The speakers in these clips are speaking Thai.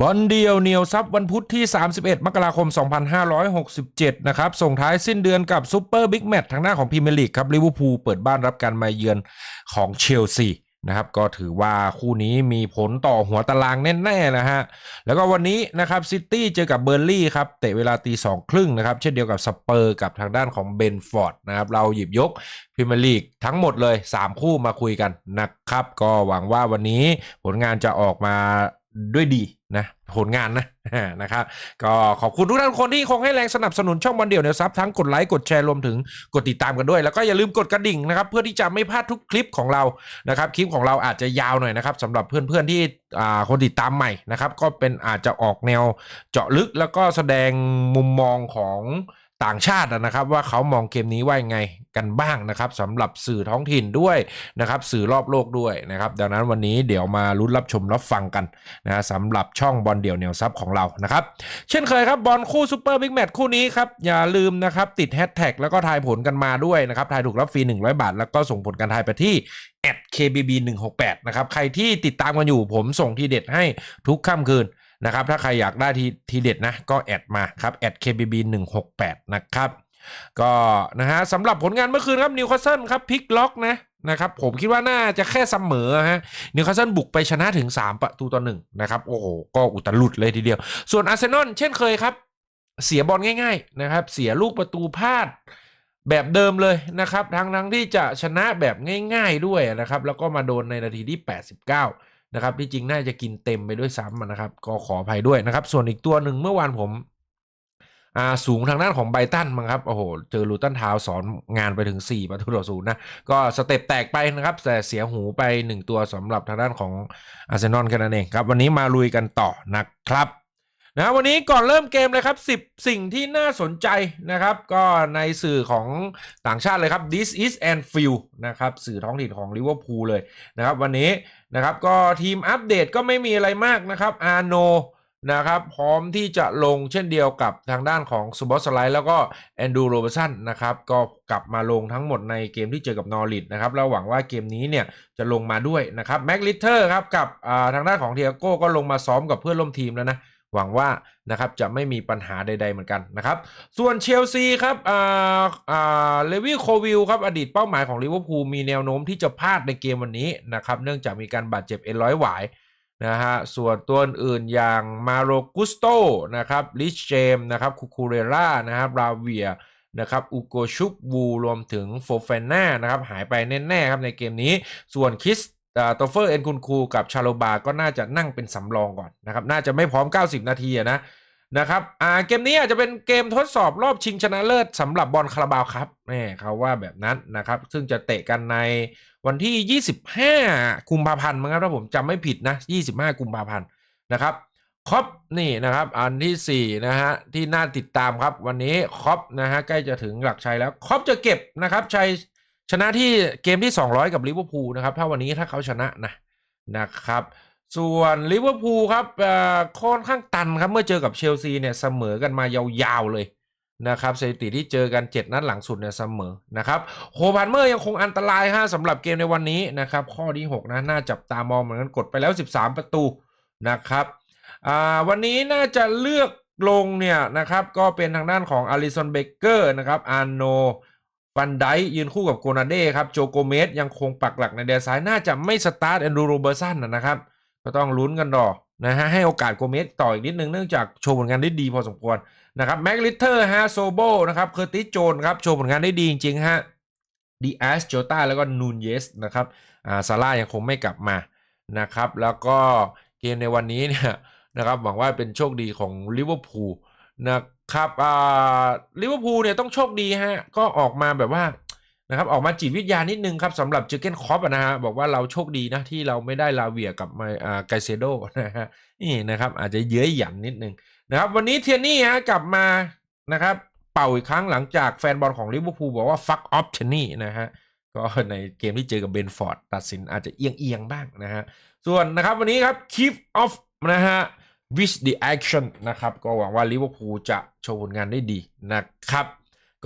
บอลเดียวเหนียวซับวันพุธที่ 31 มกราคม 2567 นะครับ ส่งท้ายสิ้นเดือนกับซูเปอร์บิ๊กแมตช์ทางหน้าของพรีเมียร์ลีกครับลิเวอร์พูลเปิดบ้านรับการมาเยือนของเชลซีนะครับก็ถือว่าคู่นี้มีผลต่อหัวตารางแน่ๆนะฮะแล้วก็วันนี้นะครับซิตี้เจอกับเบอร์ลี่ครับเตะเวลาตีสองครึ่งนะครับเช่นเดียวกับสเปอร์กับทางด้านของเบนฟอร์ดนะครับเราหยิบยกพรีเมียร์ลีกทั้งหมดเลย 3 คู่มาคุยกันนะครับ ก็หวังว่าวันนี้ผลงานจะออกมา ด้วยดีนะผลงานนะนะครับก็ขอบคุณทุกท่านคนที่คงให้แรงสนับสนุนช่องวันเดียวเนี่ยซับทั้งกดไลค์กดแชร์รวมถึงกดติดตามกันด้วย แล้วก็อย่าลืมกดกระดิ่งนะครับเพื่อที่จะไม่พลาดทุกคลิปของเรานะครับคลิปของเราอาจจะยาวหน่อยนะครับสำหรับเพื่อนๆที่อ่าคนติดตามใหม่นะครับก็เป็นอาจจะออกแนวเจาะลึกแล้วก็แสดงมุมมองของ ต่างชาตินะครับว่าเขามองเกมนี้ว่ายังไงกันบ้างนะครับสำหรับสื่อท้องถิ่นด้วยนะครับสื่อรอบโลกด้วยนะครับดังนั้นวันนี้เดี๋ยวมาลุ้นรับชมรับฟังกันนะสำหรับช่องบอลเดี่ยวเหนียวซับของเรานะครับเช่นเคยครับบอลคู่ซูเปอร์บิ๊กแมตช์คู่นี้ครับอย่าลืมนะครับติดแฮชแท็กแล้วก็ทายผลกันมาด้วยนะครับทายถูกรับฟรี 100 บาท แล้วก็ส่งผลการทายไปที่ @kbb 1 6 8 นะครับใครที่ติดตามกันอยู่ผมส่งทีเด็ดให้ทุกค่ำคืน นะครับถ้าใครอยากได้ทีทีเด็ดนะก็แอดมาครับแอด @kbb 1 6 8นะครับก็นะฮะสำหรับผลงานเมื่อคืนครับนิวคาสเซิลครับพลิกล็อกนะนะครับผมคิดว่าน่าจะแค่เสมอฮะนิวคาสเซิลบุกไปชนะถึง 3 ประตูต่อหนึ่งนะครับโอ้โหก็อุตลุดเลยทีเดียว ส่วนอาร์เซนอลเช่นเคยครับ เสียบอลง่ายๆนะครับเสียลูกประตูพลาดแบบเดิมเลยนะครับทั้งทั้งที่จะชนะแบบง่าย ๆด้วยนะครับแล้วก็มาโดนในนาทีที่ 89 นะครับที่จริงน่าจะกินเต็มไปด้วยซ้ำนะครับ ก็ขออภัยด้วยนะครับ ส่วนอีกตัวหนึ่งเมื่อวานผมอ่าสูงทางด้านของไบตันมั้งครับ โอ้โห เจอลูตันทาวสอนงานไปถึง 4 ประตูต่อศูนย์นะ ก็สเต็ปแตกไปนะครับ แต่เสียหูไป 1 ตัวสำหรับทางด้านของอาร์เซนอลแค่นั้นเองครับ วันนี้มาลุยกันต่อนะครับ นะวันนี้ก่อนเริ่มเกมเลยครับ 10 สิ่งที่น่าสนใจนะครับ ก็ในสื่อของต่างชาติเลยครับ This is Anfield นะครับ สื่อท้องถิ่นของลิเวอร์พูลเลยนะครับ วันนี้นะครับก็ทีมอัปเดตก็ไม่มีอะไรมากนะครับอาโนนะครับ พร้อมที่จะลงเช่นเดียวกับทางด้านของซูบอสไลท์แล้วก็แอนดูโรเบสันนะครับ ก็กลับมาลงทั้งหมดในเกมที่เจอกับนอริทนะครับแล้วหวังว่าเกมนี้เนี่ยจะลงมาด้วยนะครับแม็กลิเตอร์ครับกับทางด้านของเทียโก้ก็ลงมาซ้อมกับเพื่อนร่วมทีมแล้วนะ หวังว่านะครับจะไม่มีปัญหาใด ๆ เหมือนกันนะครับส่วนเชลซีครับอ่าอ่าเลวิโควิลครับอดีตเป้าหมายของลิเวอร์พูลมีแนวโน้มที่จะพลาดในเกมวันนี้นะครับเนื่องจากมีการบาดเจ็บเอ็นร้อยหวายนะฮะส่วนตัวอื่นอย่างมาโรกุสโตนะครับลิชเจมนะครับคูคูเรรานะครับราเวียนะครับอุโกชุกวูรวมถึงโฟเฟน่านะครับหายไปแน่ๆครับในเกมนี้ ส่วนคิส โตเฟอร์เอ็นคุนคูกับชาโลบาก็น่าจะนั่งเป็นสำรองก่อนนะครับ น่าจะไม่พร้อม 90 นาทีนะนะครับอ่าเกมนี้อาจจะเป็นเกมทดสอบรอบชิงชนะเลิศสำหรับบอลคาราบาวครับแม่เขาว่าแบบนั้นนะครับ ซึ่งจะเตะกันในวันที่ 25 กุมภาพันธ์มั้งครับถ้าผมจำไม่ผิดนะ 25 กุมภาพันธ์นะครับคอปนี่นะครับอันที่4นะฮะที่น่าติดตามครับวันนี้คอปนะฮะใกล้จะถึงหลักชัยแล้วคอปจะเก็บนะครับชัย ชนะที่เกมที่ 200 กับลิเวอร์พูลนะครับ ถ้าวันนี้ถ้าเขาชนะนะนะครับ ส่วนลิเวอร์พูลครับค่อนข้างตันครับ เมื่อเจอกับเชลซีเนี่ยเสมอกันมายาวๆเลยนะครับสถิติที่เจอกัน 7 นัดหลังสุดเนี่ยเสมอนะครับโคพันเมอร์ยังคงอันตรายฮะสำหรับเกมในวันนี้นะครับ ข้อที่ 6 นะ น่าจับตามองเหมือนกันกดไปแล้ว 13 ประตูนะครับวันนี้น่าจะเลือกลงเนี่ยนะครับ ก็เป็นทางด้านของอาริสันเบเกอร์นะครับอาร์โน ฟันไดยืนคู่กับโกนาเด้ครับโจโกเมสยังคงปักหลักในแดนซ้ายน่าจะไม่สตาร์ทแอนดูโรเบอร์สันนะครับ ก็ต้องลุ้นกันต่อนะฮะให้โอกาสโกเมสต่ออีกนิดนึงเนื่องจากโชว์ผลงานได้ดีพอสมควรนะครับแม็กลิเตอร์ฮะโซโบนะครับเคอร์ติสโจนครับโชว์ผลงานได้ดีจริงๆฮะดีแอสโจตาแล้วก็นูนเยสนะครับอ่าซาร่ายังคงไม่กลับมานะครับแล้วก็เกมในวันนี้เนี่ยนะครับหวังว่าเป็นโชคดีของลิเวอร์พูล นะครับอ่าลิเวอร์พูลเนี่ยต้องโชคดีฮะก็ออกมาแบบว่านะครับออกมาจิตวิทยานิดนึงครับสำหรับเจอเกนคอปนะฮะบอกว่าเราโชคดีนะที่เราไม่ได้ลาเวียกับมาอ่าไกเซโดนะฮะนี่นะครับอาจจะเย้ยหยันนิดนึงนะครับวันนี้เทียนี่ฮะกลับมานะครับเป่าอีกครั้งหลังจากแฟนบอลของลิเวอร์พูลบอกว่า fuck off เทนนี่นะฮะก็ในเกมที่เจอกับเบนฟอร์ดตัดสินอาจจะเอียงเอียงบ้างนะฮะส่วนนะครับวันนี้ครับ keep off นะฮะ with the action นะครับ ก็หวังว่าลิเวอร์พูลจะโชว์ผลงานได้ดีนะครับ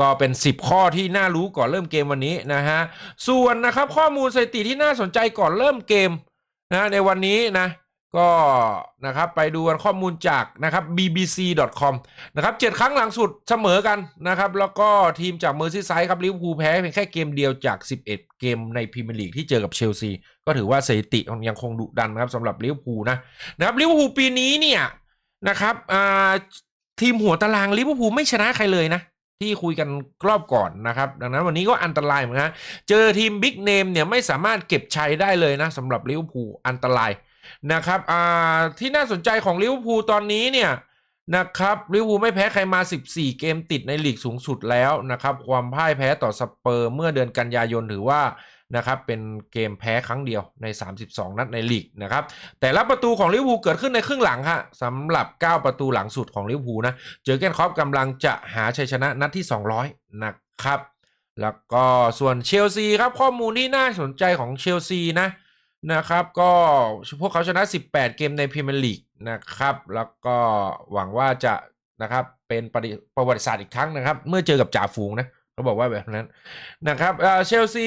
ก็เป็น 10 ข้อที่น่ารู้ก่อนเริ่มเกมวันนี้นะฮะ ส่วนนะครับข้อมูลสถิติที่น่าสนใจก่อนเริ่มเกมนะในวันนี้นะก็นะครับไปดูข้อมูลจากนะครับ bbc.com นะครับเจ็ดครั้งหลังสุดเสมอกันนะครับ แล้วก็ทีมจากเมอร์ซีไซด์ครับลิเวอร์พูลแพ้เพียงแค่เกมเดียวจาก 11 เกมในพรีเมียร์ลีกที่เจอกับเชลซี ก็ถือว่าสถิติยังคงดุดันครับสำหรับลิเวอร์พูลนะนะครับลิเวอร์พูลปีนี้เนี่ยนะครับทีมหัวตารางลิเวอร์พูลไม่ชนะใครเลยนะที่คุยกันรอบก่อนนะครับ ดังนั้นวันนี้ก็อันตรายเหมือนกันเจอทีมบิ๊กเนมเนี่ยไม่สามารถเก็บชัยได้เลยนะสำหรับลิเวอร์พูลอันตรายนะครับที่น่าสนใจของลิเวอร์พูลตอนนี้เนี่ยนะครับลิเวอร์พูลไม่แพ้ใครมา 14 เกมติดในลีกสูงสุดแล้วนะครับ ความพ่ายแพ้ต่อสเปอร์เมื่อเดือนกันยายนถือว่า นะครับเป็นเกมแพ้ครั้งเดียวใน 32 นัดในลีกนะครับแต่ละประตูของลิเวอร์พูลเกิดขึ้นในครึ่งหลังฮะสำหรับ 9 ประตูหลังสุดของลิเวอร์พูลนะเจอเกนคอปกำลังจะหาชัยชนะนัดที่ 200 นะครับแล้วก็ส่วนเชลซีครับข้อมูลที่น่าสนใจของเชลซีนะนะครับก็พวกเขาชนะ 18 เกมในพรีเมียร์ลีกนะครับแล้วก็หวังว่าจะนะครับเป็นประประวัติศาสตร์อีกครั้งนะครับ เมื่อเจอกับจ่าฝูงนะ เขาบอกว่าแบบนั้นนะครับเชลซี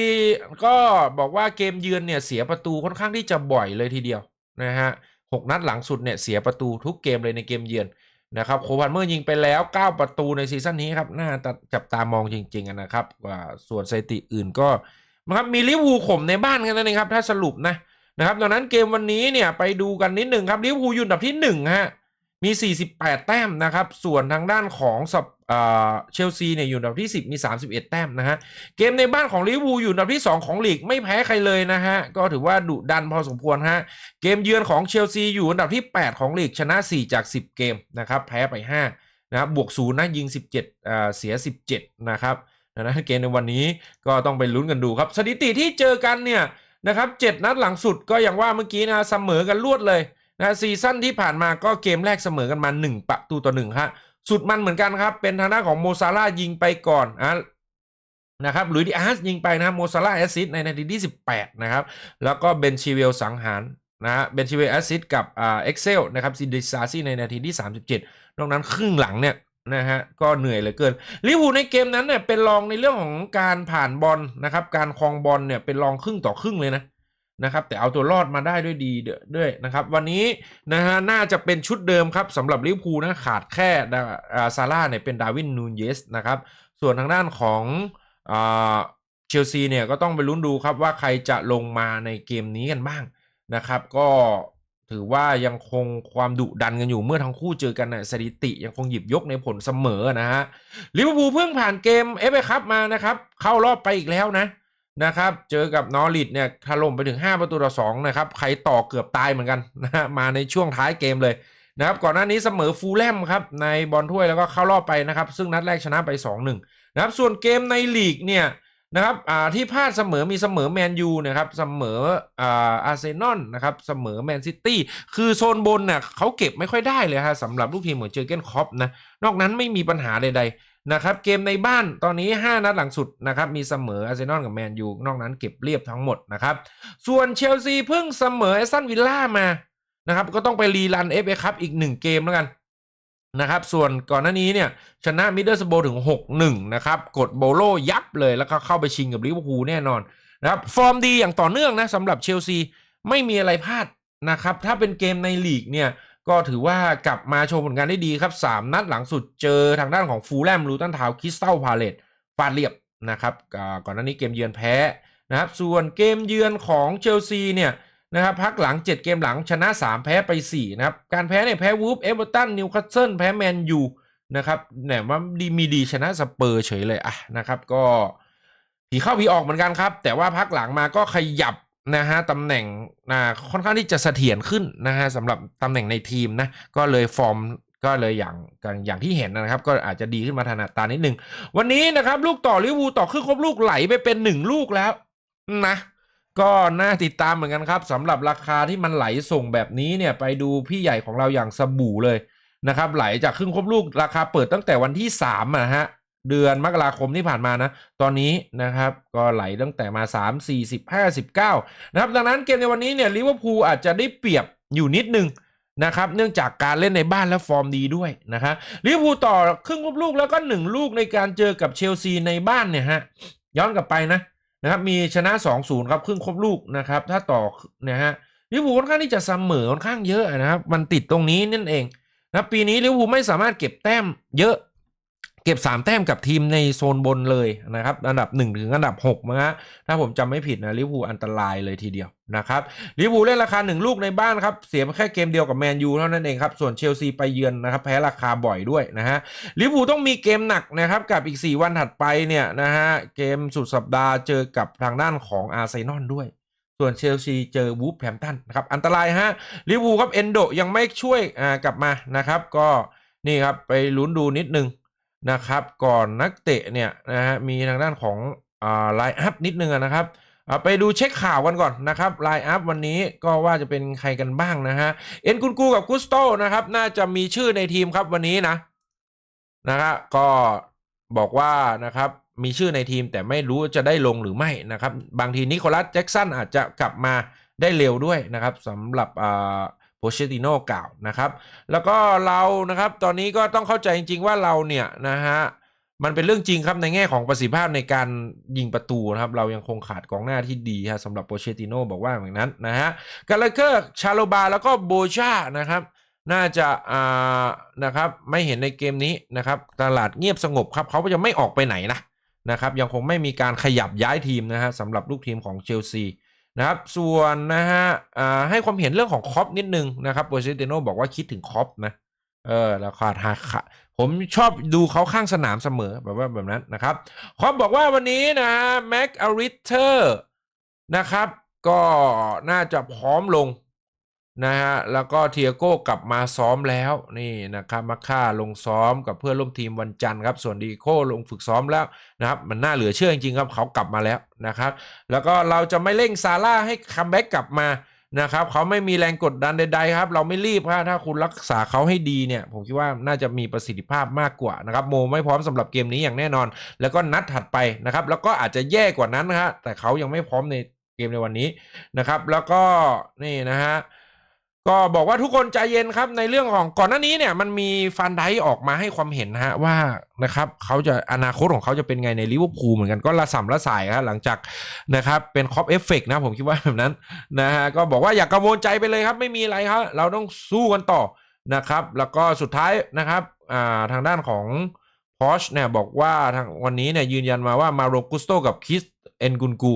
ก็บอกว่าเกมเยือนเนี่ยเสียประตูค่อนข้างที่จะบ่อยเลยทีเดียวนะฮะหกนัดหลังสุดเนี่ยเสียประตูทุกเกมเลยในเกมเยือนนะครับโคพันเมอร์ยิงไปแล้ว 9 ประตูในซีซั่นนี้ครับน่าจับตามองจริงๆนะครับว่าส่วนสถิติอื่นก็นะครับมีลิเวอร์พูลข่มในบ้านกันนั่นเองครับถ้าสรุปนะนะครับดังนั้นเกมวันนี้เนี่ยไปดูกันนิดหนึ่งครับลิเวอร์พูลอยู่อันดับที่1ฮะ มี 48 แต้มนะครับ ส่วนทางด้านของสับเชลซีเนี่ยอยู่อันดับที่ 10 มี 31 แต้มนะฮะ เกมในบ้านของลิเวอร์พูลอยู่อันดับที่ 2 ของลีกไม่แพ้ใครเลยนะฮะ ก็ถือว่าดุดันพอสมควรฮะ เกมเยือนของเชลซีอยู่อันดับที่ 8 ของลีกชนะ 4 จาก 10 เกมนะครับ แพ้ไป 5 นะครับบวกศูนย์นะยิง 17อ่าเสีย 17 นะครับนั้นเกมในวันนี้ก็ต้องไปลุ้นกันดูครับ สถิติที่เจอกันเนี่ยนะครับ7นัดหลังสุดก็อย่างว่าเมื่อกี้นะเสมอกันรวดเลย นะซีซั่นที่ผ่านมาก็เกมแรกเสมอกันมา 1 ประตูต่อ1ฮะสุดมันเหมือนกันครับ เป็นทางด้านของโมซาร่ายิงไปก่อนอะนะครับหลุยดิอาร์สยิงไปนะโมซาร่าแอสซิสในนาทีที่ 18 นะครับ แล้วก็เบนชิเวลสังหารนะฮะเบนชิเวลแอสซิสกับอ่าเอ็กเซลนะครับซินดิซาซี่ในนาทีที่ 37 นอกนั้นครึ่งหลังเนี่ยนะฮะก็เหนื่อยเหลือเกินลิเวอร์พูลในเกมนั้นเนี่ยเป็นรองในเรื่องของการผ่านบอลนะครับการครองบอลเนี่ยเป็นรองครึ่งต่อครึ่งเลยนะ นะครับแต่เอาตัวรอดมาได้ด้วยดีด้วยนะครับวันนี้นะฮะน่าจะเป็นชุดเดิมครับสำหรับลิเวอร์พูลนะขาดแค่ดาซาร่าเนี่ยเป็นดาวินนูนเยสนะครับส่วนทางด้านของเชลซีเนี่ยก็ต้องไปลุ้นดูครับว่าใครจะลงมาในเกมนี้กันบ้างนะครับ ก็ถือว่ายังคงความดุดันกันอยู่เมื่อทั้งคู่เจอกันนะสถิติยังคงหยิบยกในผลเสมอนะฮะลิเวอร์พูลเพิ่งผ่านเกมเอฟเอคัพมานะครับเข้ารอบไปอีกแล้วนะ นะครับ เจอกับนอริดเนี่ยถล่มไปถึง 5 ประตูต่อ2นะครับ ใครต่อเกือบตายเหมือนกันนะฮะมาในช่วงท้ายเกมเลยนะครับ ก่อนหน้านี้เสมอฟูลแลมครับในบอลถ้วยแล้วก็เข้ารอบไปนะครับ ซึ่งนัดแรกชนะไป 2-1 นะครับ ส่วนเกมในลีกเนี่ยนะครับอ่าที่พลาดเสมอมีเสมอแมนยูนะครับ เสมออ่าอาร์เซนอลนะครับ เสมอแมนซิตี้ คือโซนบนเนี่ยเขาเก็บไม่ค่อยได้เลยฮะสำหรับลูกทีมเหมือนเจอเกนคอปนะ นอกนั้นไม่มีปัญหาใดๆ นะครับเกมในบ้านตอนนี้ 5 นัดหลังสุดนะครับมีเสมออาร์เซนอลกับแมนยูนอกนั้นเก็บเรียบทั้งหมดนะครับส่วนเชลซีเพิ่งเสมอแอสตันวิลล่ามานะครับก็ต้องไปรีรันเอฟเอคัพอีก 1 เกมแล้วกันนะครับส่วนก่อนหน้านี้เนี่ยชนะมิดเดิลสโบถึง 6-1 นะครับ กดโบโลยับเลยแล้วก็เข้าไปชิงกับลิเวอร์พูลแน่นอนนะครับฟอร์มดีอย่างต่อเนื่องนะสำหรับเชลซีไม่มีอะไรพลาดนะครับถ้าเป็นเกมในลีกเนี่ย ก็ถือว่ากลับมาโชว์ผลงานได้ดีครับ 3 นัดหลังสุดเจอทางด้านของฟูลแลมลูตันทาวคริสตัลพาเลตฟาดเรียบนะครับก่อนหน้านี้เกมเยือนแพ้นะครับส่วนเกมเยือนของเชลซีเนี่ยนะครับพักหลัง 7 เกมหลังชนะ 3 แพ้ไป 4 นะครับ การแพ้เนี่ยแพ้วูฟเอเวอร์ตันนิวคาสเซิลแพ้แมนยูนะครับแหนว่าดีมีดีชนะสเปอร์เฉยเลยอะนะครับก็ผีเข้าผีออกเหมือนกันครับ แต่ว่าพักหลังมาก็ขยับ นะฮะตำแหน่งนะค่อนข้างที่จะเสถียรขึ้นนะฮะสำหรับตำแหน่งในทีมนะก็เลยฟอร์มก็เลยอย่างอย่างอย่างที่เห็นนะครับ ก็อาจจะดีขึ้นมาถนัดตานิดนึง วันนี้นะครับ ลูกต่อลิวูต่อครึ่งครบลูกไหลไปเป็นหนึ่งลูกแล้วนะก็น่าติดตามเหมือนกันครับสำหรับราคาที่มันไหลส่งแบบนี้เนี่ยไปดูพี่ใหญ่ของเราอย่างสบู่เลยนะครับ ไหลจากครึ่งครบลูกราคาเปิดตั้งแต่วันที่3อะฮะ เดือนมกราคมที่ผ่านมานะ ตอนนี้นะครับก็ไหลตั้งแต่มา 3 4 15 19 นะครับ ดังนั้นเกมในวันนี้เนี่ยลิเวอร์พูลอาจจะได้เปรียบอยู่นิดนึงนะครับ เนื่องจากการเล่นในบ้านและฟอร์มดีด้วยนะครับลิเวอร์พูลต่อครึ่งครบลูกแล้วก็ 1 ลูกในการเจอกับเชลซีในบ้านเนี่ยฮะย้อนกลับไปนะนะครับมีชนะ 2-0 ครับครึ่งครบลูกนะครับ ถ้าต่อเนะฮะลิเวอร์พูลค่อนข้างที่จะเสมอค่อนข้างเยอะนะครับ มันติดตรงนี้นั่นเองนะปีนี้ลิเวอร์พูลไม่สามารถเก็บแต้มเยอะ เก็บ 3 แต้มกับทีมในโซนบนเลยนะครับอันดับ 1 ถึงอันดับ6นะฮะถ้าผมจำไม่ผิดนะลิเวอร์พูลอันตรายเลยทีเดียวนะครับลิเวอร์พูลเล่นราคา 1 ลูกในบ้านครับเสียแค่เกมเดียวกับแมนยูเท่านั้นเองครับส่วนเชลซีไปเยือนนะครับแพ้ราคาบ่อยด้วยนะฮะลิเวอร์พูลต้องมีเกมหนักนะครับกับอีก 4 วันถัดไปเนี่ยนะฮะเกมสุดสัปดาห์เจอกับทางด้านของอาร์เซนอลด้วยส่วนเชลซีเจอวูฟแฮมตันนะครับอันตรายฮะลิเวอร์พูลครับเอนโดยังไม่ช่วยอ่ากลับมานะครับก็นี่ครับไปลุ้นดูนิดนึง นะครับ ก่อนนักเตะเนี่ยนะฮะมีทางด้านของไลน์อัพนิดนึงนะครับไปดูเช็คข่าวกันก่อนนะครับไลน์อัพวันนี้ก็ว่าจะเป็นใครกันบ้างนะฮะเอ็นกุนกูกับกุสโตนะครับ น่าจะมีชื่อในทีมครับวันนี้นะนะครับก็บอกว่านะครับมีชื่อในทีมแต่ไม่รู้จะได้ลงหรือไม่นะครับ บางทีนิโคลัสแจ็กสันอาจจะกลับมาได้เร็วด้วยนะครับสำหรับอ่า เชติโน่กล่าวนะครับ แล้วก็เรานะครับตอนนี้ก็ต้องเข้าใจจริง ๆ ว่าเราเนี่ยนะฮะมันเป็นเรื่องจริงครับในแง่ของประสิทธิภาพในการยิงประตูนะครับ เรายังคงขาดกองหน้าที่ดีฮะสำหรับโปเชติโน่บอกว่าอย่างนั้นนะฮะกาลเกอร์ชาโลบาแล้วก็โบชานะครับ น่าจะอ่านะครับไม่เห็นในเกมนี้นะครับ ตลาดเงียบสงบครับเขาก็จะไม่ออกไปไหนนะนะครับ ยังคงไม่มีการขยับย้ายทีมนะฮะสำหรับลูกทีมของเชลซี นะครับ ส่วนนะฮะให้ความเห็นเรื่องของคอปนิดนึงนะครับโปเซติโนบอกว่าคิดถึงคอปนะ เออแล้วขาดหักผมชอบดูเขาข้างสนามเสมอแบบว่าแบบนั้นนะครับคอปบอกว่าวันนี้นะฮะแม็กอาริเทอร์นะครับ ก็น่าจะพร้อมลง นะฮะแล้วก็เทียโก้กลับมาซ้อมแล้วนี่นะครับมาค่าลงซ้อมกับเพื่อนร่วมทีมวันจันทร์ครับ ส่วนดีโก้ลงฝึกซ้อมแล้วนะครับมันน่าเหลือเชื่อจริงๆครับเขากลับมาแล้วนะครับ แล้วก็เราจะไม่เร่งซาร่าให้คัมแบ็กกลับมานะครับเขาไม่มีแรงกดดันใดๆครับ เราไม่รีบครับถ้าคุณรักษาเขาให้ดีเนี่ย ผมคิดว่าน่าจะมีประสิทธิภาพมากกว่านะครับโมไม่พร้อมสำหรับเกมนี้อย่างแน่นอน แล้วก็นัดถัดไปนะครับ แล้วก็อาจจะแย่กว่านั้นนะฮะแต่เขายังไม่พร้อมในเกมในวันนี้นะครับ แล้วก็นี่นะฮะ ก็บอกว่าทุกคนใจเย็นครับในเรื่องของก่อนหน้านี้เนี่ยมันมีฟันไดออกมาให้ความเห็นฮะว่านะครับเขาจะอนาคตของเขาจะเป็นไงในลิเวอร์พูลเหมือนกันก็ละสัมละสายครับหลังจากนะครับเป็นคอปเอฟเฟกนะผมคิดว่าแบบนั้นนะฮะก็บอกว่าอย่ากกังวลใจไปเลยครับ ไม่มีอะไรครับ เราต้องสู้กันต่อนะครับ แล้วก็สุดท้ายนะครับอ่าทางด้านของพอชเนี่ยบอกว่าทางวันนี้เนี่ยยืนยันมาว่ามาโรกุสโตกับคิสเอนกุนกู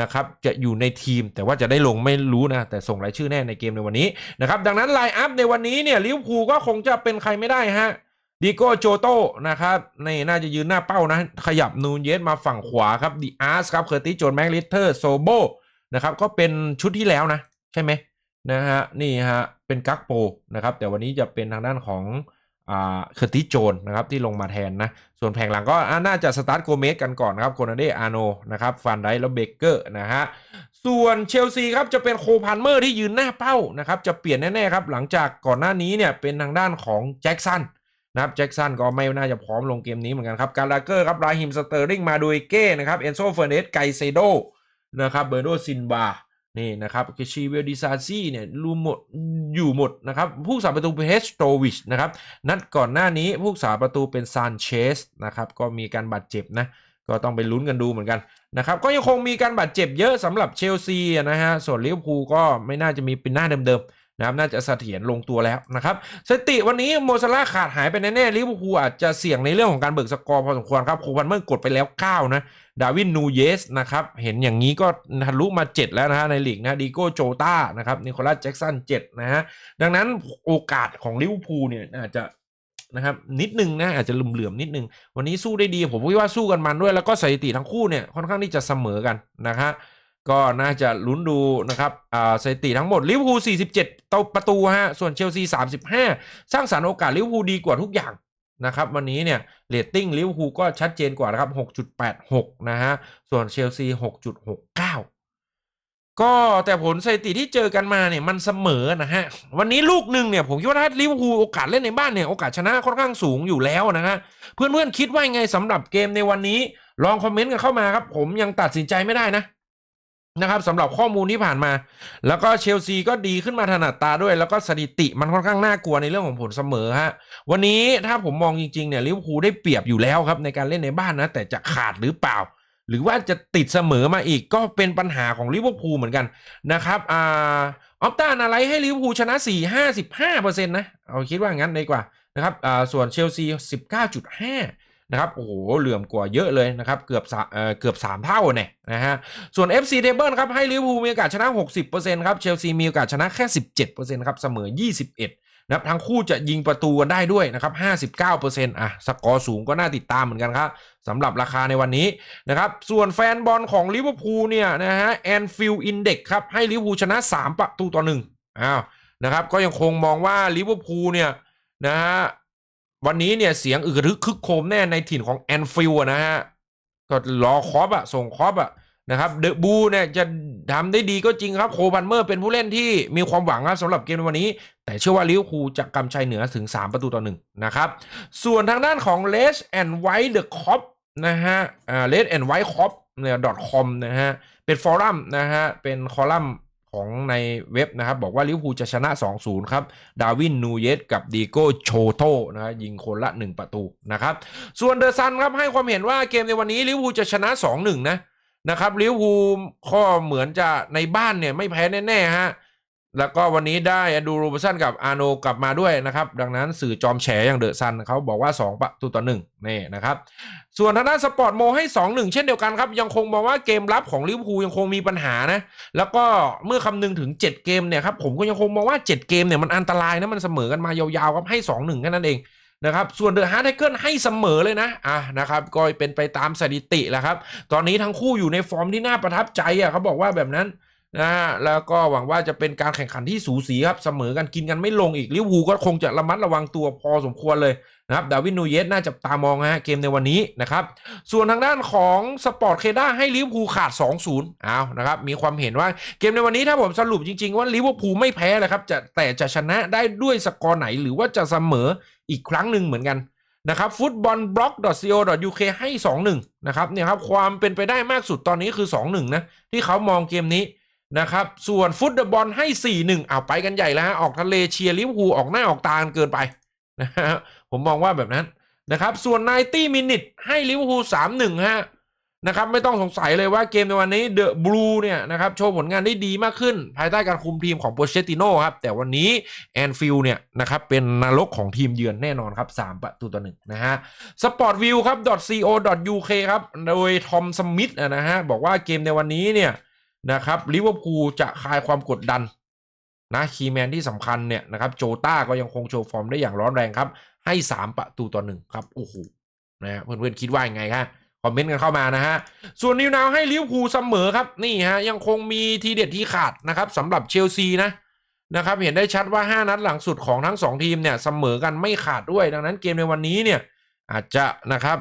นะครับจะอยู่ในทีมแต่ว่าจะได้ลงไม่รู้นะ แต่ส่งรายชื่อแน่ในเกมในวันนี้นะครับดังนั้นไลน์อัพในวันนี้เนี่ยลิเวอร์พูลก็คงจะเป็นใครไม่ได้ฮะดิโก้โจโตนะครับนี่น่าจะยืนหน้าเป้านะ ขยับนูนเยสมาฝั่งขวาครับดิอาร์สครับเคอร์ติสโจนแม็กลิเตอร์โซโบนะครับก็เป็นชุดที่แล้วนะ ใช่ไหมนะฮะนี่ฮะเป็นกักโปนะครับแต่วันนี้จะเป็นทางด้านของ เคอร์ติโจนนะครับที่ลงมาแทนนะ ส่วนแผงหลังก็น่าจะสตาร์ทโกเมสกันก่อนนครับโคนาเดอาโนนะครับฟานไดแล้วเบเกอร์นะฮะ ส่วนเชลซีครับจะเป็นโคพันเมอร์ที่ยืนหน้าเป้านะครับจะเปลี่ยนแน่ๆครับหลังจากก่อนหน้านี้เนี่ยเป็นทางด้านของแจ็คสันนะครับแจ็คสันก็ไม่น่าจะพร้อมลงเกมนี้เหมือนกันครับการลาเกอร์ครับราฮิมสเตอร์ริงมาดูเก้นะครับเอนโซเฟอร์เนสไกเซโดนะครับเบอร์โดซินบา นี่นะครับเคชีเวลดิซาซี่เนี่ยรูหมดอยู่หมดนะครับ ผู้สาประตูเป็นเฮสโตวิชนะครับ นัดก่อนหน้านี้ผู้สาประตูเป็นซานเชสนะครับ ก็มีการบาดเจ็บนะ ก็ต้องไปลุ้นกันดูเหมือนกันนะครับ ก็ยังคงมีการบาดเจ็บเยอะสำหรับเชลซีนะฮะ ส่วนลิเวอร์พูลก็ไม่น่าจะมีเป็นหน้าเดิมๆนะครับ น่าจะเสถียรลงตัวแล้วนะครับสติวันนี้โมซาร่าขาดหายไปแน่ๆลิเวอร์พูลอาจจะเสี่ยงในเรื่องของการเบิกสกอร์พอสมควรครับโคพันเมอร์กดไปแล้ว9นะ ดาวินนูเยสนะครับเห็นอย่างนี้ก็ทะลุมา 7 แล้วนะฮะในลีกนะดีโก้โจตานะครับนิโคลัสแจ็กสัน7นะฮะดังนั้นโอกาสของลิเวอร์พูลเนี่ยอาจจะนะครับนิดนึงนะอาจจะเหลื่อมๆนิดนึง วันนี้สู้ได้ดี ผมคิดว่าสู้กันมันด้วย แล้วก็สถิติทั้งคู่เนี่ยค่อนข้างที่จะเสมอกันนะฮะก็น่าจะลุ้นดูนะครับอ่าสถิติทั้งหมดลิเวอร์พูล47ตประตูฮะส่วนเชลซี 35 สร้างสรรค์โอกาสลิเวอร์พูลดีกว่าทุกอย่าง นะครับวันนี้เนี่ยเรตติ้งลิเวอร์พูลก็ชัดเจนกว่านะครับ 6.86 นะฮะ ส่วนเชลซี 6.69 ก็แต่ผลสถิติที่เจอกันมาเนี่ยมันเสมอนะฮะ วันนี้ลูกหนึ่งเนี่ยผมคิดว่าถ้าลิเวอร์พูลโอกาสเล่นในบ้านเนี่ยโอกาสชนะค่อนข้างสูงอยู่แล้วนะฮะ เพื่อนๆคิดว่ายังไงสำหรับเกมในวันนี้ ลองคอมเมนต์กันเข้ามาครับ ผมยังตัดสินใจไม่ได้นะ นะครับสำหรับข้อมูลที่ผ่านมา แล้วก็เชลซีก็ดีขึ้นมาถนัดตาด้วย แล้วก็สถิติมันค่อนข้างน่ากลัวในเรื่องของผลเสมอฮะวันนี้ถ้าผมมองจริงๆเนี่ยลิเวอร์พูลได้เปรียบอยู่แล้วครับในการเล่นในบ้านนะ แต่จะขาดหรือเปล่า หรือว่าจะติดเสมอมาอีกก็เป็นปัญหาของลิเวอร์พูลเหมือนกันนะครับอ่าออปต้านาไลให้ลิเวอร์พูลชนะ 4 55เปอร์เซ็นต์นะเอาคิดว่างั้นดีกว่านะครับอ่าส่วนเชลซี 19.5 นะครับโอ้โหเหลื่อมกว่าเยอะเลยนะครับเกือบเอ่อเกือบ 3 เท่าเนี่ยนะฮะส่วน FC Table ครับให้ลิเวอร์พูลมีโอกาสชนะ 60%ครับเชลซีมีโอกาสชนะแค่ 17%ครับเสมอ 21นะครับทั้งคู่จะยิงประตูกันได้ด้วยนะครับ 59%อะ สกอร์สูงก็น่าติดตามเหมือนกันครับสำหรับราคาในวันนี้นะครับ ส่วนแฟนบอลของลิเวอร์พูลเนี่ยนะฮะแอนฟิลอินเด็กครับ ให้ลิเวอร์พูลชนะ 3 ประตูต่อหนึ่งอ้าวนะครับ ก็ยังคงมองว่าลิเวอร์พูลเนี่ยนะฮะ วันนี้เนี่ยเสียงอึกระึกคึกโคมแน่ในถิ่นของแอนฟิลนะฮะก็รอคอปอะส่งคอปอะนะครับเดอะบูเนี่ยจะทำได้ดีก็จริงครับโคพันเมอร์เป็นผู้เล่นที่มีความหวังครับสำหรับเกมวันนี้ แต่เชื่อว่าลิเวอร์พูลจะกำชัยเหนือถึง 3 ประตูต่อหนึ่งนะครับ ส่วนทางด้านของ l e s and White The Cop นะฮะอ่า l e s and White Cop เนี่ย .com นะฮะเป็นฟอรัมนะฮะเป็นคอลัมน์ ของในเว็บนะครับ บอกว่าลิเวอร์พูลจะชนะ 2-0 ครับ ดาวินนูเยสกับดีโก้โชโตนะฮะยิงคนละ 1 ประตูนะครับ ส่วนเดอะซันครับให้ความเห็นว่าเกมในวันนี้ลิเวอร์พูลจะชนะ 2-1 นะนะครับลิเวอร์พูลข้อเหมือนจะในบ้านเนี่ยไม่แพ้แน่ๆฮะ แล้วก็วันนี้ได้อดูโรบสันกับอาโนกลับมาด้วยนะครับ ดังนั้นสื่อจอมแฉอย่างเดอะซันเขาบอกว่า 2 ประตูต่อหนึ่งนี่นะครับ ส่วนทางด้านสปอร์ตโมให้ 2-1 เช่นเดียวกันครับ ยังคงมองว่าเกมรับของลิเวอร์พูลยังคงมีปัญหานะ แล้วก็เมื่อคำนึงถึง 7 เกมเนี่ยครับผมก็ยังคงมองว่า 7 เกมเนี่ยมันอันตรายนะมันเสมอกันมายาวๆครับให้ 2-1แค่นั้นเองนะครับส่วนเดอะฮาร์ดไทเกิลให้เสมอเลยนะอะนะครับก็เป็นไปตามสถิติแหละครับ ตอนนี้ทั้งคู่อยู่ในฟอร์มที่น่าประทับใจอะเขาบอกว่าแบบนั้น นะฮะแล้วก็หวังว่าจะเป็นการแข่งขันที่สูสีครับเสมอกันกินกันไม่ลงอีกลิเวอร์พูลก็คงจะระมัดระวังตัวพอสมควรเลยนะครับดาวินนูเยสน่าจะตามองนะฮะเกมในวันนี้นะครับส่วนทางด้านของสปอร์ตเคด้าให้ลิเวอร์พูลขาด 2-0เอานะครับมีความเห็นว่าเกมในวันนี้ถ้าผมสรุปจริง ๆ ว่าลิเวอร์พูลไม่แพ้เลยครับจะแต่จะชนะได้ด้วยสกอร์ไหนหรือว่าจะเสมออีกครั้งหนึ่งเหมือนกันนะครับฟุตบอลบล็อก co uk ให้ 2-1 นะครับเนี่ยครับความเป็นไปได้มากสุดตอนนี้คือ 2-1 นะที่เขามองเกมนี้ นะครับ ส่วนฟุตบอลให้ 4-1เอาไปกันใหญ่แล้วฮะออกทะเลเชียร์ลิเวอร์พูลออกหน้าออกตากันเกินไปนะฮะผมมองว่าแบบนั้นนะครับ ส่วน90มินิทให้ลิเวอร์พูล3-1ฮะนะครับไม่ต้องสงสัยเลยว่าเกมในวันนี้เดอะบลูเนี่ยนะครับโชว์ผลงานได้ดีมากขึ้น ภายใต้การคุมทีมของโปเชติโน่ครับแต่วันนี้แอนฟิลเนี่ยนะครับเป็นนรกของทีมเยือนแน่นอนครับ 3 ประตูต่อหนึ่งนะฮะสปอร์ตวิวครับ .co .uk ครับ โดยทอมสมิธนะฮะบอกว่าเกมในวันนี้เนี่ย นะครับลิเวอร์พูลจะคลายความกดดันนะคีแมนที่สำคัญเนี่ยนะครับโจต้าก็ยังคงโชว์ฟอร์มได้อย่างร้อนแรงครับ ให้ 3 ประตูต่อหนึ่งครับโอ้โหนะฮะเพื่อนๆคิดว่ายังไงครับคอมเมนต์กันเข้ามานะฮะ ส่วนนิวนาวให้ลิเวอร์พูลเสมอครับ นี่ฮะ ยังคงมีทีเด็ดที่ขาดนะครับสำหรับเชลซีนะนะครับเห็นได้ชัดว่า 5 นัดหลังสุดของทั้ง 2 ทีมเนี่ยเสมอกันไม่ขาดด้วย ดังนั้นเกมในวันนี้เนี่ยอาจจะนะครับ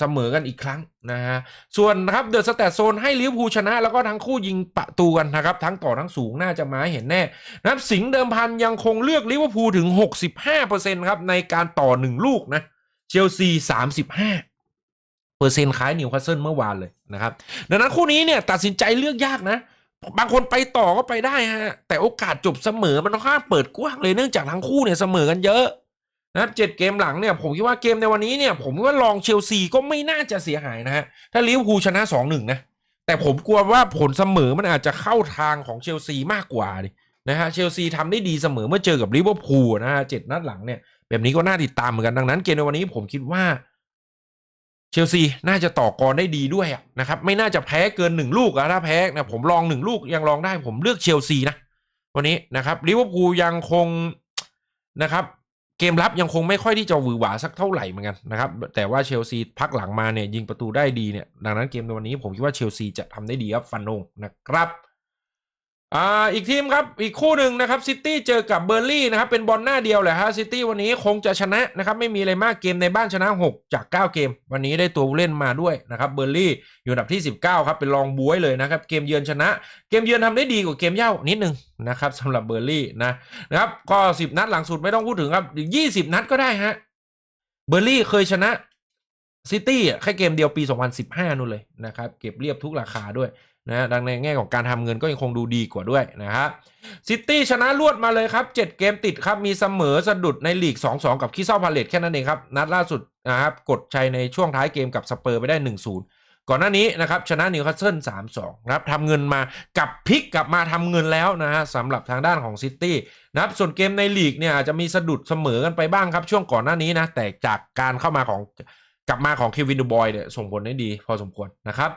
เสมอกันอีกครั้งนะฮะ ส่วนนะครับเดอะสแตทโซนให้ลิเวอร์พูลชนะ แล้วก็ทั้งคู่ยิงประตูกันนะครับ ทั้งต่อทั้งสูงน่าจะมาเห็นแน่นะครับสิงห์เดิมพันยังคงเลือกลิเวอร์พูลถึง 65%ครับในการต่อ 1 ลูกนะเชลซี 35เปอร์เซ็นต์คล้ายนิวคาสเซิลเมื่อวานเลยนะครับ ดังนั้นคู่นี้เนี่ยตัดสินใจเลือกยากนะ บางคนไปต่อก็ไปได้ฮะ แต่โอกาสจบเสมอมันค่อนข้างเปิดกว้างเลยเนื่องจากทั้งคู่เนี่ยเสมอกันเยอะ นะครับเจ็ดเกมหลังเนี่ยผมคิดว่าเกมในวันนี้เนี่ยผมว่าลองเชลซีก็ไม่น่าจะเสียหายนะฮะถ้าลิเวอร์พูลชนะสองหนึ่งนะแต่ผมกลัวว่าผลเสมอมันอาจจะเข้าทางของเชลซีมากกว่าดินะฮะเชลซีทำได้ดีเสมอเมื่อเจอกับลิเวอร์พูลนะฮะเจ็ดนัดหลังเนี่ยแบบนี้ก็น่าติดตามเหมือนกันดังนั้นเกมในวันนี้ผมคิดว่าเชลซีน่าจะต่อกรได้ดีด้วยนะครับไม่น่าจะแพ้เกินหนึ่งลูกอะถ้าแพ้นะผมลองหนึ่งลูกยังลองได้ผมเลือกเชลซีนะวันนี้นะครับลิเวอร์พูลยังคงนะครับ เกมรับยังคงไม่ค่อยที่จะหวือหวาสักเท่าไหร่เหมือนกันนะครับแต่ว่าเชลซีพักหลังมาเนี่ยยิงประตูได้ดีเนี่ยดังนั้นเกมในวันนี้ผมคิดว่าเชลซีจะทำได้ดีครับฟันโนงนะครับ อ่าอีกทีมครับอีกคู่หนึ่งนะครับซิตี้เจอกับเบอร์ลี่นะครับเป็นบอลหน้าเดียวแหละฮะซิตี้วันนี้คงจะชนะนะครับไม่มีอะไรมากเกมในบ้านชนะ 6 จาก 9 เกม วันนี้ได้ตัวเล่นมาด้วยนะครับเบอร์ลี่อยู่อันดับที่ 19ครับเป็นรองบวยเลยนะครับเกมเยือนชนะ เกมเยือนทำได้ดีกว่าเกมเย่านิดนึงนะครับสำหรับเบอร์ลี่นะนะครับก็ 10 นัดหลังสุดไม่ต้องพูดถึงครับ20 นัดก็ได้ฮะเบอร์ลี่เคยชนะซิตี้แค่เกมเดียวปี 2015นู่นเลยนะครับเก็บเรียบทุกราคาด้วย นะดังในแง่ของการทำเงินก็ยังคงดูดีกว่าด้วยนะครับซิตี้ชนะรวดมาเลยครับ 7 เกมติดครับ มีเสมอสะดุดในลีก 2-2 กับคิเซาพาเลตแค่นั้นเองครับ นัดล่าสุดนะครับกดชัยในช่วงท้ายเกมกับสเปอร์ไปได้ 1-0 ก่อนหน้านี้นะครับชนะนิวคาสเซิล3-2นะครับทำเงินมากับพลิกกลับมาทำเงินแล้วนะฮะสำหรับทางด้านของซิตี้นะครับส่วนเกมในลีกเนี่ยอาจจะมีสะดุดเสมอกันไปบ้างครับช่วงก่อนหน้านี้นะแต่จากการเข้ามาของ กลับมาของเควินดูบอยเนี่ยส่งผลได้ดีพอสมควรนะครับ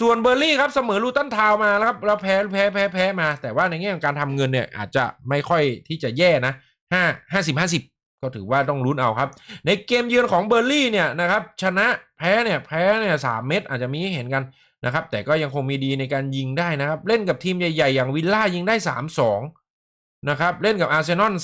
ส่วนเบอร์ลี่ครับเสมอลูตันทาวมาแล้วครับแล้วแพ้แพ้แพ้แพ้มา แต่ว่าในแง่ของการทำเงินเนี่ยอาจจะไม่ค่อยที่จะแย่นะห้าห้าสิบห้าสิบก็ถือว่าต้องลุ้นเอาครับ ในเกมเยือนของเบอร์ลี่เนี่ยนะครับชนะแพ้เนี่ยแพ้เนี่ยสามเม็ดอาจจะมีให้เห็นกันนะครับ แต่ก็ยังคงมีดีในการยิงได้นะครับ เล่นกับทีมใหญ่ๆ อย่างวิลล่ายิงได้3-2นะครับ เล่นกับอาร์เซนอล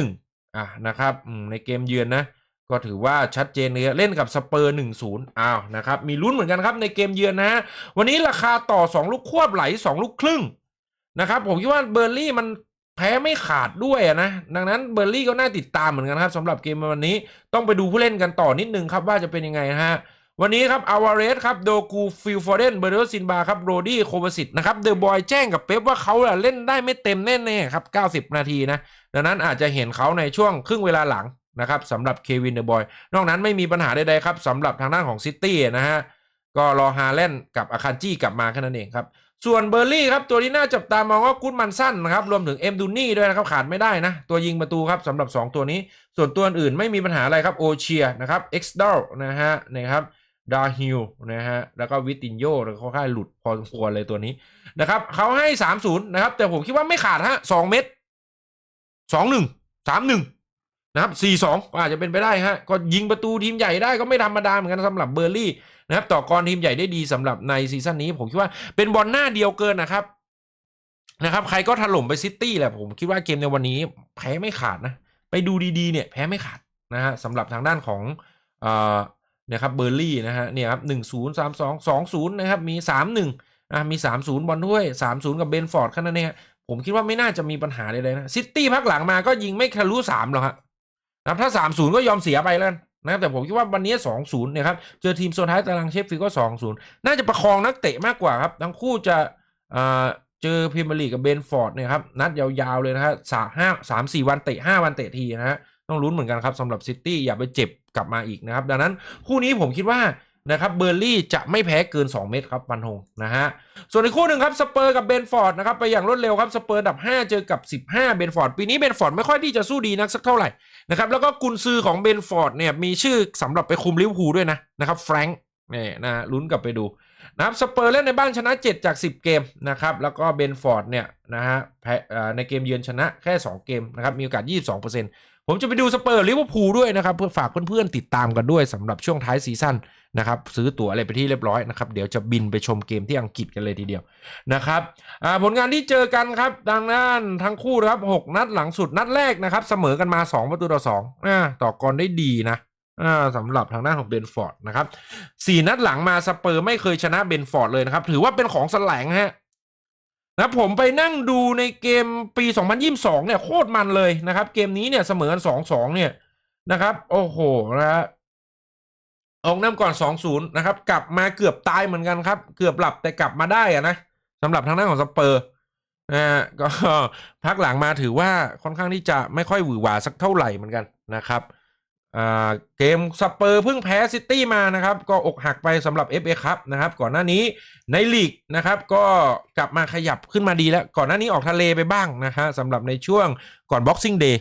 3-1อะนะครับในเกมเยือนนะ ก็ถือว่าชัดเจนเลยเล่นกับสเปอร์1-0อ้าวนะครับ มีลุ้นเหมือนกันครับในเกมเยือนนะฮะวันนี้ราคาต่อ 2 ลูกควบไหล 2 ลูกครึ่งนะครับผมคิดว่าเบอร์ลี่มันแพ้ไม่ขาดด้วยนะดังนั้นเบอร์ลี่ก็น่าติดตามเหมือนกันครับสำหรับเกมวันนี้ต้องไปดูผู้เล่นกันต่อนิดนึงครับว่าจะเป็นยังไงนะฮะวันนี้ครับอาวาเรสครับโดกูฟิลฟอร์เดนเบอร์เดอร์ซินบาครับโรดี้โควาสิตนะครับเดอะบอยแจ้งกับเป๊ปว่าเขาเล่นได้ไม่เต็มแน่ๆครับ 90 นาทีนะดังนั้นอาจจะเห็นเขาในช่วงครึ่งเวลาหลัง นะครับสำหรับเควินเดอะบอยนอกนั้นไม่มีปัญหาใดๆครับสำหรับทางด้านของซิตี้นะฮะก็รอฮาแลนด์กับอาคันจี้กลับมาแค่นั้นเองครับ ส่วนเบอร์ลี่ครับตัวที่น่าจับตามองว่ากุดมันสั้นนะครับ รวมถึงเอ็มดูนี่ด้วยนะครับ ขาดไม่ได้นะ ตัวยิงประตูครับสำหรับ 2 ตัวนี้ ส่วนตัวอื่นไม่มีปัญหาอะไรครับโอเชียนะครับเอ็กซ์ดอลนะฮะนะครับดาฮิลนะฮะแล้วก็วิตินโยแล้วก็ค่ายหลุดพอสมควรเลยตัวนี้นะครับเขาให้ 3-0 นะครับ แต่ผมคิดว่าไม่ขาดฮะ2เม็ด2-1 3-1 นะครับ 4-2 ก็อาจจะเป็นไปได้ฮะ ก็ยิงประตูทีมใหญ่ได้ก็ไม่ธรรมดาเหมือนกันสำหรับเบอร์ลี่นะครับ ต่อกรทีมใหญ่ได้ดีสำหรับในซีซั่นนี้ ผมคิดว่าเป็นบอลหน้าเดียวเกินนะครับนะครับ ใครก็ถล่มไปซิตี้แหละผมคิดว่าเกมในวันนี้แพ้ไม่ขาดนะ ไปดูดีๆเนี่ยแพ้ไม่ขาดนะฮะสำหรับทางด้านของเอ่อเนี่ยครับเบอร์ลี่นะฮะเนี่ยครับหนึ่งศูนย์สามสองสองศูนย์นะครับมีสามหนึ่งอะมีสามศูนย์บอลถ้วยสามศูนย์กับเบนฟอร์ดแค่นั้นเองผมคิดว่าไม่น่าจะมีปัญหาเลยนะซิตี้พักหลังมาก็ยิงไม่ทะลุสามหรอกฮะ นะครับถ้า 3-0 ก็ยอมเสียไปแล้วนะครับแต่ผมคิดว่าวันนี้ 2-0เนี่ยครับเจอทีมโซนท้ายตารางเชฟฟิลด์ก็ 2-0 น่าจะประคองนักเตะมากกว่าครับ ทั้งคู่จะเอ่อเจอพรีเมียร์ลีกกับเบนฟอร์ดเนี่ยครับนัดยาวๆเลยนะฮะสามห้าสามสี่วันเตะห้าวันเตะทีนะฮะต้องลุ้นเหมือนกันครับสำหรับซิตี้อย่าไปเจ็บกลับมาอีกนะครับ ดังนั้นคู่นี้ผมคิดว่า นะครับเบอร์ลี่จะไม่แพ้เกิน 2 เม็ดครับฟันธงนะฮะส่วนในคู่หนึ่งครับสเปอร์กับเบนฟอร์ดนะครับไปอย่างรวดเร็วครับสเปอร์อันดับ 5 เจอกับ 15 เบนฟอร์ด ปีนี้เบนฟอร์ดไม่ค่อยที่จะสู้ดีนักสักเท่าไหร่นะครับแล้วก็กุนซือของเบนฟอร์ดเนี่ยมีชื่อสำหรับไปคุมลิเวอร์พูลด้วยนะนะครับแฟรงค์นี่นะลุ้นกลับไปดูนะครับสเปอร์เล่นในบ้านชนะ 7 จาก 10 เกมนะครับแล้วก็เบนฟอร์ดเนี่ยนะฮะแพ้เอ่อในเกมเยือนชนะแค่ 2 เกมนะครับมีโอกาส 22% ผมจะไปดูสเปอร์ลิเวอร์พูลด้วยนะครับเพื่อฝากเพื่อนๆติดตามกันด้วยสำหรับช่วงท้ายซีซั่นนะครับซื้อตั๋วอะไรไปที่เรียบร้อยนะครับเดี๋ยวจะบินไปชมเกมที่อังกฤษกันเลยทีเดียวนะครับผลงานที่เจอกันครับดังนั้นทั้งคู่นะครับ6นัดหลังสุดนัดแรกนะครับเสมอกันมา 2 ประตูต่อ2อ่าต่อกรได้ดีนะสำหรับทางด้านของเบนฟอร์ดนะครับสี่นัดหลังมาสเปอร์ไม่เคยชนะเบนฟอร์ดเลยนะครับถือว่าเป็นของแสลงฮะ นะผมไปนั่งดูในเกมปี 2022 เนี่ยโคตรมันเลยนะครับ เกมนี้เนี่ยเสมอกัน2-2 เนี่ยนะครับ โอ้โหนะฮะออกนำก่อน 2-0 นะครับ กลับมาเกือบตายเหมือนกันครับ เกือบหลับแต่กลับมาได้อะนะสำหรับทางด้านของสเปอร์นะฮะก็พักหลังมาถือว่าค่อนข้างที่จะไม่ค่อยหวือหวาสักเท่าไหร่เหมือนกันนะครับ เกมสเปอร์เพิ่งแพ้ซิตี้มานะครับ ก็อกหักไปสำหรับ FA ครับนะครับ ก่อนหน้านี้ในลีกนะครับ ก็กลับมาขยับขึ้นมาดีแล้ว ก่อนหน้านี้ออกทะเลไปบ้างนะฮะสำหรับในช่วงก่อน Boxing Day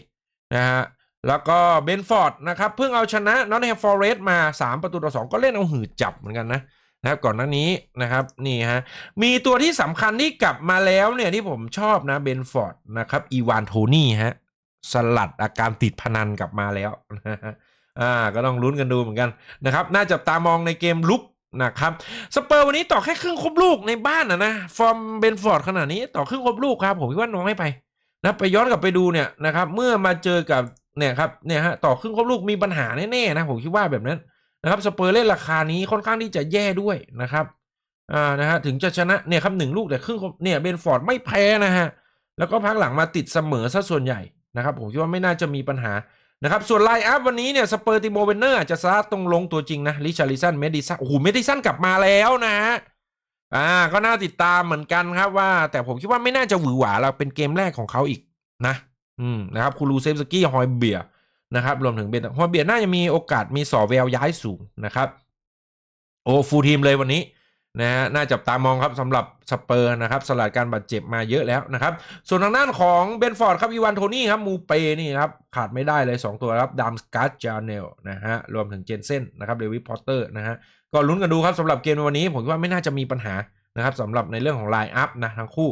นะฮะแล้วก็เบนฟอร์ดนะครับเพิ่งเอาชนะนอตแฮมฟอเรสต์มา 3 ประตูต่อ 2 ก็เล่นเอาหืดจับเหมือนกันนะนะครับก่อนหน้านี้นะครับนี่ฮะมีตัวที่สำคัญที่กลับมาแล้วเนี่ยที่ผมชอบนะเบนฟอร์ดนะครับอีวานโทนี่ฮะ สลัดอาการติดพนันกลับมาแล้วนะฮะอ่าก็ต้องลุ้นกันดูเหมือนกันนะครับ น่าจับตามองในเกมลุกนะครับสเปอร์วันนี้ต่อแค่ครึ่งครบลูกในบ้านนะนะฟอร์มเบนฟอร์ดขนาดนี้ต่อครึ่งครบลูกครับ ผมคิดว่าน้อยไปนะไปย้อนกลับไปดูเนี่ยนะครับ เมื่อมาเจอกับเนี่ยครับเนี่ยฮะต่อครึ่งครบลูกมีปัญหาแน่ๆนะผมคิดว่าแบบนั้นนะครับสเปอร์เล่นราคานี้ค่อนข้างที่จะแย่ด้วยนะครับอ่านะฮะถึงจะชนะเนี่ยครับหนึ่งลูกแต่ครึ่งเนี่ยเบนฟอร์ดไม่แพ้นะฮะแล้วก็พักหลังมาติดเสมอซะส่วนใหญ่ นะครับผมคิดว่าไม่น่าจะมีปัญหานะครับส่วนไลน์อัพวันนี้เนี่ยสเปอร์ติโมเวนเนอร์จะซาตรงลงตัวจริงนะลิชาริสันเมดิสันโอ้โหเมดิสันกลับมาแล้วนะฮะอ่าก็น่าติดตามเหมือนกันครับว่า แต่ผมคิดว่าไม่น่าจะหวือหวาเราเป็นเกมแรกของเขาอีกนะ อืมนะครับคูรูเซฟสกี้ฮอยเบียนะครับรวมถึงเบนฮอยเบียน่าจะมีโอกาสมีสอแววย้ายสูงนะครับ โอ้ฟูลทีมเลยวันนี้ นะฮะน่าจับตามองครับสำหรับสเปอร์นะครับสลัดการบาดเจ็บมาเยอะแล้วนะครับ ส่วนทางด้านของเบนฟอร์ดครับอีวานโทนี่ครับมูเปนี่ครับขาดไม่ได้เลย 2 ตัวครับดามสกัตจาเนลนะฮะรวมถึงเจนเซนนะครับเดวิดพอตเตอร์นะฮะก็ลุ้นกันดูครับสำหรับเกมในวันนี้ ผมว่าไม่น่าจะมีปัญหานะครับสำหรับในเรื่องของไลน์อัพนะทั้งคู่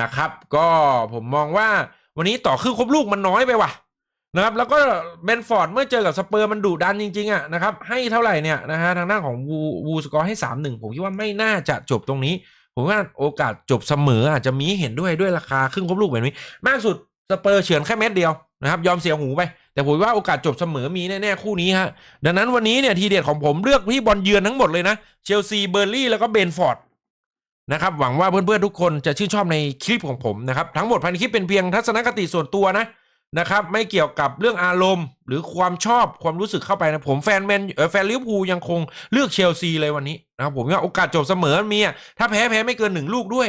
นะครับ ก็ผมมองว่าวันนี้ต่อครึ่งครบลูกมันน้อยไปว่ะ นะครับแล้วก็เบนฟอร์ดเมื่อเจอกับสเปอร์มันดุดันจริงๆอะนะครับให้เท่าไหร่เนี่ยนะฮะทางด้านของวูวูสกอร์ให้ 3-1 ผมคิดว่าไม่น่าจะจบตรงนี้ ผมว่าโอกาสจบเสมออาจจะมีเห็นด้วยด้วยราคาครึ่งครบลูกแบบนี้ มากสุดสเปอร์เฉือนแค่เม็ดเดียวนะครับยอมเสียหูไป แต่ผมว่าโอกาสจบเสมอมีแน่ๆคู่นี้ฮะดังนั้นวันนี้เนี่ยทีเด็ดของผมเลือกที่บอลเยือนทั้งหมดเลยนะเชลซีเบอร์ลี่แล้วก็เบนฟอร์ดนะครับหวังว่าเพื่อนๆทุกคนจะชื่นชอบในคลิปของผมนะครับทั้งหมดพันคลิปเป็นเพียงทัศนคติส่วนตัวนะ นะครับไม่เกี่ยวกับเรื่องอารมณ์ หรือความชอบความรู้สึกเข้าไปนะผมแฟนแมนเอแฟนลิเวอร์พูลยังคงเลือกเชลซีเลยวันนี้นะครับผมว่าโอกาสจบเสมอมีอะถ้าแพ้แพ้ไม่เกินหนึ่งลูกด้วย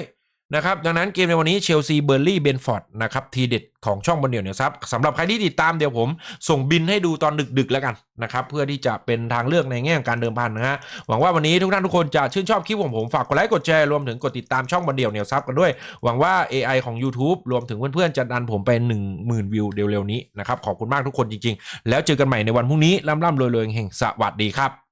นะครับดังนั้นเกมในวันนี้เชลซีเบอร์ลี่เบนฟอร์ดนะครับทีเด็ดของช่องบนเดี่ยวเนี่ยครับสำหรับใครที่ติดตามเดี๋ยวผม ส่งบินให้ดูตอนดึกๆแล้วกันนะครับเพื่อที่จะเป็นทางเลือกในแง่ของการเดิมพันนะฮะหวังว่าวันนี้ทุกท่านทุกคนจะชื่นชอบคลิปของผมฝากกดไลค์กดแชร์รวมถึงกดติดตามช่องบันเดี่ยวเนี่ยวซับกันด้วย หวังว่า AI ของ YouTube รวมถึงเพื่อนๆจะดันผมไป1 0,000 วิวเร็วๆนี้นะครับขอบคุณมากทุกคนจริงๆ แล้วเจอกันใหม่ในวันพรุ่งนี้ล่ำๆรวยๆเฮงสวัสดีครับ